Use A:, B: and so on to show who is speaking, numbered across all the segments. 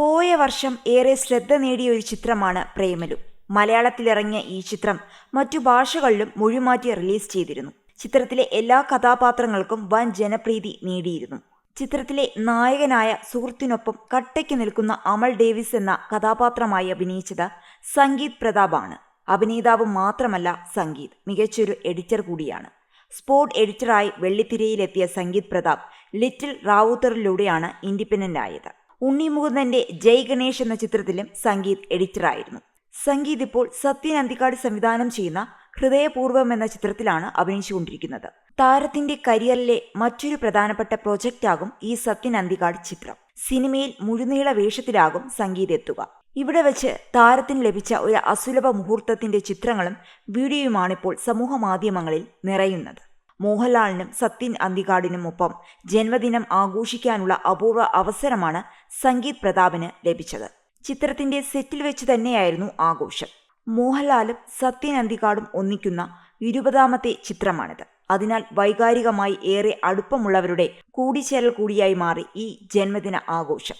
A: പോയ വർഷം ഏറെ ശ്രദ്ധ നേടിയ ഒരു ചിത്രമാണ് പ്രേമലു. മലയാളത്തിലിറങ്ങിയ ഈ ചിത്രം മറ്റു ഭാഷകളിലും മൊഴിമാറ്റി റിലീസ് ചെയ്തിരുന്നു. ചിത്രത്തിലെ എല്ലാ കഥാപാത്രങ്ങൾക്കും വൻ ജനപ്രീതി നേടിയിരുന്നു. ചിത്രത്തിലെ നായകനായ സുഹൃത്തിനൊപ്പം കട്ടയ്ക്ക് നിൽക്കുന്ന അമൽ ഡേവിസ് എന്ന കഥാപാത്രമായി അഭിനയിച്ചത് സംഗീത് പ്രതാപാണ്. അഭിനേതാവ് മാത്രമല്ല സംഗീത് മികച്ചൊരു എഡിറ്റർ കൂടിയാണ്. സ്പോർട് എഡിറ്ററായി വെള്ളിത്തിരയിലെത്തിയ സംഗീത് പ്രതാപ് ലിറ്റിൽ റാവുത്തറിലൂടെയാണ് ഇൻഡിപെൻഡന്റ് ആയത് ഉണ്ണി മുകുന്ദന്റെ ജയ് ഗണേഷ് എന്ന ചിത്രത്തിലും സംഗീത് എഡിറ്ററായിരുന്നു സംഗീത് ഇപ്പോൾ സത്യൻ അന്തിക്കാട് സംവിധാനം ചെയ്യുന്ന ഹൃദയപൂർവം എന്ന ചിത്രത്തിലാണ് അഭിനയിച്ചുകൊണ്ടിരിക്കുന്നത്. താരത്തിന്റെ കരിയറിലെ മറ്റൊരു പ്രധാനപ്പെട്ട പ്രൊജക്റ്റാകും ഈ സത്യൻ അന്തിക്കാട് ചിത്രം. സിനിമയിൽ മുഴുനീള വേഷത്തിലാകും സംഗീത് എത്തുക. ഇവിടെ വെച്ച് താരത്തിന് ലഭിച്ച ഒരു അസുലഭ മുഹൂർത്തത്തിന്റെ ചിത്രങ്ങളും വീഡിയോയുമാണിപ്പോൾ സമൂഹ മാധ്യമങ്ങളിൽ നിറയുന്നത്. മോഹൻലാലിനും സത്യൻ അന്തികാടിനും ഒപ്പം ജന്മദിനം ആഘോഷിക്കാനുള്ള അപൂർവ അവസരമാണ് സംഗീത് പ്രതാപിന് ലഭിച്ചത്. ചിത്രത്തിന്റെ സെറ്റിൽ വെച്ച് തന്നെയായിരുന്നു ആഘോഷം. മോഹൻലാലും സത്യൻ അന്തികാടും ഒന്നിക്കുന്ന ഇരുപതാമത്തെ ചിത്രമാണിത്. അതിനാൽ വൈകാരികമായി ഏറെ അടുപ്പമുള്ളവരുടെ കൂടിച്ചേരൽ കൂടിയായി മാറി ഈ ജന്മദിന ആഘോഷം.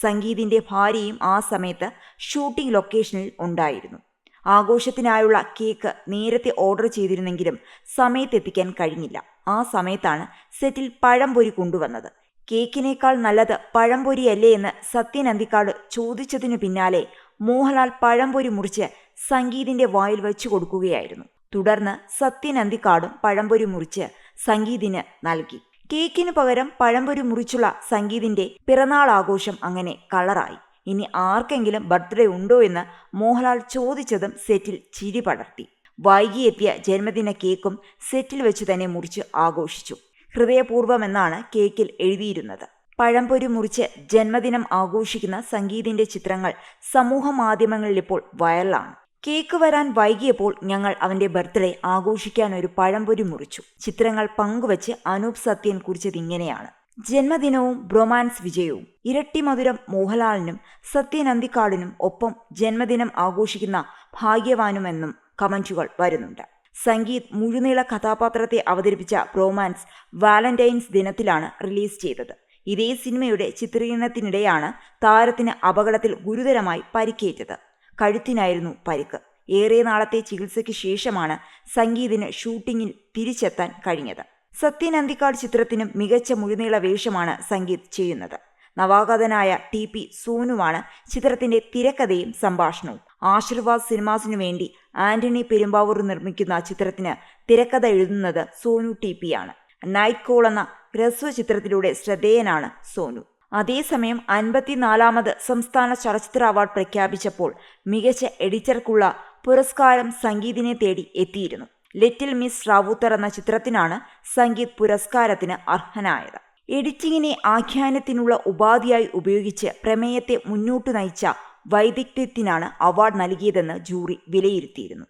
A: സംഗീതിന്റെ ഭാര്യയും ആ സമയത്ത് ഷൂട്ടിംഗ് ലൊക്കേഷനിൽ ഉണ്ടായിരുന്നു. ആഘോഷത്തിനായുള്ള കേക്ക് നേരത്തെ ഓർഡർ ചെയ്തിരുന്നെങ്കിലും സമയത്തെത്തിക്കാൻ കഴിഞ്ഞില്ല. ആ സമയത്താണ് സെറ്റിൽ പഴംപൊരി കൊണ്ടുവന്നത്. കേക്കിനേക്കാൾ നല്ലത് പഴംപൊരിയല്ലേ എന്ന് സത്യൻ അന്തിക്കാട് ചോദിച്ചതിനു പിന്നാലെ മോഹൻലാൽ പഴംപൊരി മുറിച്ച് സംഗീതിന്റെ വായിൽ വെച്ചു കൊടുക്കുകയായിരുന്നു. തുടർന്ന് സത്യൻ അന്തിക്കാടും പഴംപൊരി മുറിച്ച് സംഗീതിന് നൽകി. കേക്കിനു പകരം പഴംപൊരി മുറിച്ചുള്ള സംഗീതിന്റെ പിറന്നാൾ ആഘോഷം അങ്ങനെ കളറായി ഇനി ആർക്കെങ്കിലും ബർത്ത്ഡേ ഉണ്ടോ എന്ന് മോഹൻലാൽ ചോദിച്ചതും സെറ്റിൽ ചിരി പടർത്തി. വൈകിയെത്തിയ ജന്മദിന കേക്കും സെറ്റിൽ വെച്ച് തന്നെ മുറിച്ച് ആഘോഷിച്ചു. ഹൃദയപൂർവമെന്നാണ് കേക്കിൽ എഴുതിയിരുന്നത്. പഴംപൊരി മുറിച്ച് ജന്മദിനം ആഘോഷിക്കുന്ന സംഗീതിന്റെ ചിത്രങ്ങൾ സമൂഹ മാധ്യമങ്ങളിൽ ഇപ്പോൾ വൈറലാണ്. കേക്ക് വരാൻ വൈകിയപ്പോൾ ഞങ്ങൾ അവന്റെ ബർത്ത്ഡേ ആഘോഷിക്കാൻ ഒരു പഴംപൊരി മുറിച്ചു. ചിത്രങ്ങൾ പങ്കുവച്ച് അനൂപ് സത്യൻ കുറിച്ചത് ഇങ്ങനെയാണ്. ജന്മദിനവും ബ്രൊമാൻസ് വിജയവും. ഇരട്ടി മധുരം മോഹൻലാലിനും സത്യൻ അന്തിക്കാടിനും ഒപ്പം ജന്മദിനം ആഘോഷിക്കുന്ന ഭാഗ്യവാനുമെന്നും കമന്റുകൾ വരുന്നുണ്ട്. സംഗീത് മുഴുനീള കഥാപാത്രത്തെ അവതരിപ്പിച്ച ബ്രോമാൻസ് വാലന്റൈൻസ് ദിനത്തിലാണ് റിലീസ് ചെയ്തത്. ഇതേ സിനിമയുടെ ചിത്രീകരണത്തിനിടെയാണ് താരത്തിന് അപകടത്തിൽ ഗുരുതരമായി പരിക്കേറ്റത്. കഴുത്തിനായിരുന്നു പരിക്ക്. ഏറെ നാളത്തെ ചികിത്സയ്ക്ക് ശേഷമാണ് സംഗീതിന് ഷൂട്ടിങ്ങിൽ തിരിച്ചെത്താൻ കഴിഞ്ഞത്. സത്യൻ അന്തിക്കാട് ചിത്രത്തിനും മികച്ച മുഴുനീള വേഷമാണ് സംഗീത് ചെയ്യുന്നത്. നവാഗതനായ ടി പി സോനുവാണ് ചിത്രത്തിന്റെ തിരക്കഥയും സംഭാഷണവും. ആശീർവാദ് സിനിമാസിനു വേണ്ടി ആന്റണി പെരുമ്പാവൂർ നിർമ്മിക്കുന്ന ചിത്രത്തിന് തിരക്കഥ എഴുതുന്നത് സോനു ടി പി ആണ്. നൈറ്റ് കോൾ എന്ന ഹ്രസ്വ ചിത്രത്തിലൂടെ ശ്രദ്ധേയനാണ് സോനു. അതേസമയം അൻപത്തിനാലാമത് സംസ്ഥാന ചലച്ചിത്ര അവാർഡ് പ്രഖ്യാപിച്ചപ്പോൾ മികച്ച എഡിറ്റർക്കുള്ള പുരസ്കാരം സംഗീതിനെ തേടി എത്തിയിരുന്നു. ലിറ്റിൽ മിസ് റാവൂത്തർ എന്ന ചിത്രത്തിനാണ് സംഗീത് പുരസ്കാരത്തിന് അർഹനായത്. എഡിറ്റിങ്ങിനെ ആഖ്യാനത്തിനുള്ള ഉപാധിയായി ഉപയോഗിച്ച് പ്രമേയത്തെ മുന്നോട്ട് നയിച്ച വൈദഗ്ധ്യത്തിനാണ് അവാർഡ് നൽകിയതെന്ന് ജൂറി വിലയിരുത്തിയിരുന്നു.